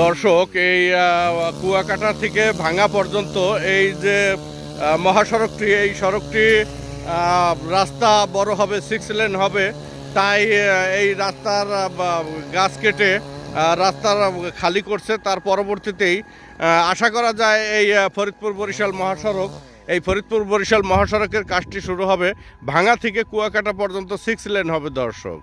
দর্শক, এই কুয়াকাটা থেকে ভাঙা পর্যন্ত এই যে মহাসড়কটি, এই সড়কটি রাস্তা বড় হবে সিক্স লেন হবে। তাই এই রাস্তার গাছ কেটে রাস্তার খালি করছে। তার পরবর্তীতেই আশা করা যায় এই ফরিদপুর বরিশাল মহাসড়ক, এই ফরিদপুর বরিশাল মহাসড়কের কাজটি শুরু হবে। ভাঙা থেকে কুয়াকাটা পর্যন্ত সিক্স লেন হবে দর্শক।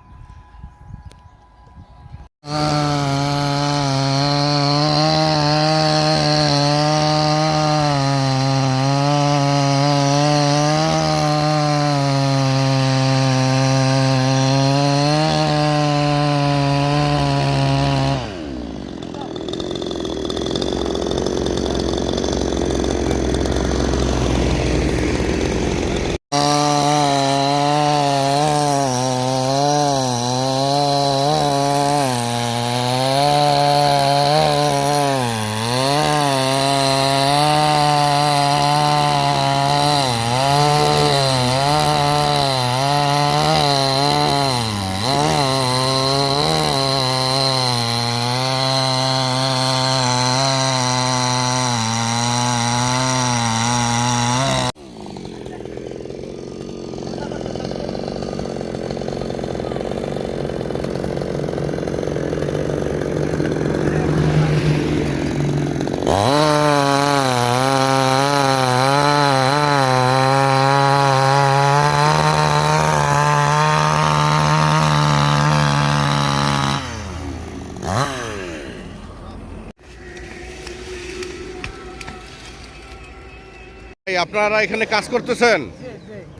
আপনারা এখানে কাজ করতেছেন?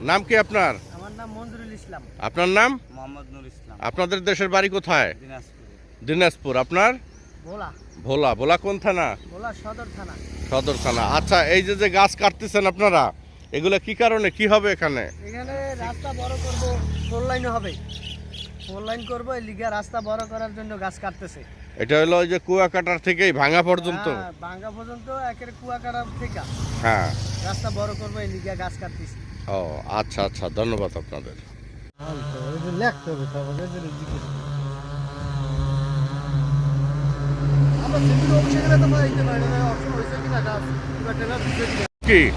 নাম কি আপনার? আমার নাম মঞ্জুরুল ইসলাম। আপনার নাম? মোহাম্মদ নুর ইসলাম। আপনাদের দেশের বাড়ি কোথায়? দিনাজপুর। দিনাজপুর। আপনার? ভোলা। ভোলা। ভোলা কোন থানা? ভোলা সদর থানা। সদর থানা। আচ্ছা এই যে যে গাছ কাটতেছেন আপনারা এগুলো কি কারণে কি হবে এখানে? এখানে রাস্তা বড় করব ফোর লাইন হবে। ফোর লাইন করব এই লিগা রাস্তা বড় করার জন্য গাছ কাটতেছে। এটা হলো ওই যে কুয়াকাটার থেকেই ভাঙা পর্যন্ত। হ্যাঁ, ভাঙ্গা পর্যন্ত একের কুয়াকাটা থেকে। হ্যাঁ। রাস্তা বড় করব এই লিগা গাছ কাটতেছি। ও আচ্ছা আচ্ছা ধন্যবাদ আপনাদের। কি?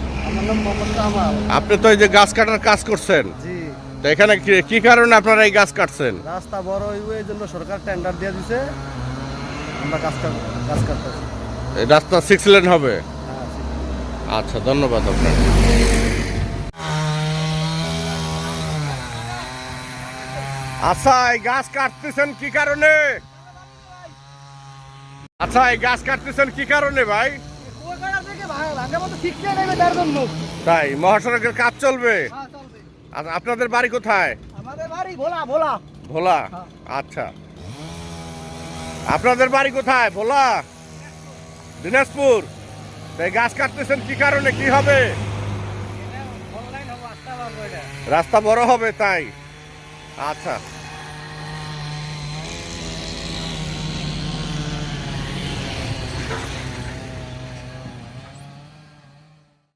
আপনি তো এই যে গাছ কাটার কাজ করছেন। তো এখানে কি- কি কারণে আপনারা এই গাছ কাটছেন? রাস্তা বড় হইবে এই জন্য সরকার টেন্ডার দিয়ে দিছে। আমরা গাছ কাটতেছি এই রাস্তা সিক্স লেন হবে? হ্যাঁ আচ্ছা ধন্যবাদ আপনাকে। আচ্ছা এই গাছ কাটতেছেন কি কারণে? আচ্ছা এই গাছ কাটতেছেন কি কারণে ভাই? তাই মহাসড়কের কাজ চলবে? হ্যাঁ, আর আপনাদের বাড়ি কোথায়? আমাদের বাড়ি ভোলা ভোলা। ভোলা? হ্যাঁ। আচ্ছা। আপনাদের বাড়ি কোথায়? ভোলা? দিনাজপুর? তাই গাছ কাটতেছেন কি কারণে? কি হবে? রাস্তা বড় হবে তাই। আচ্ছা।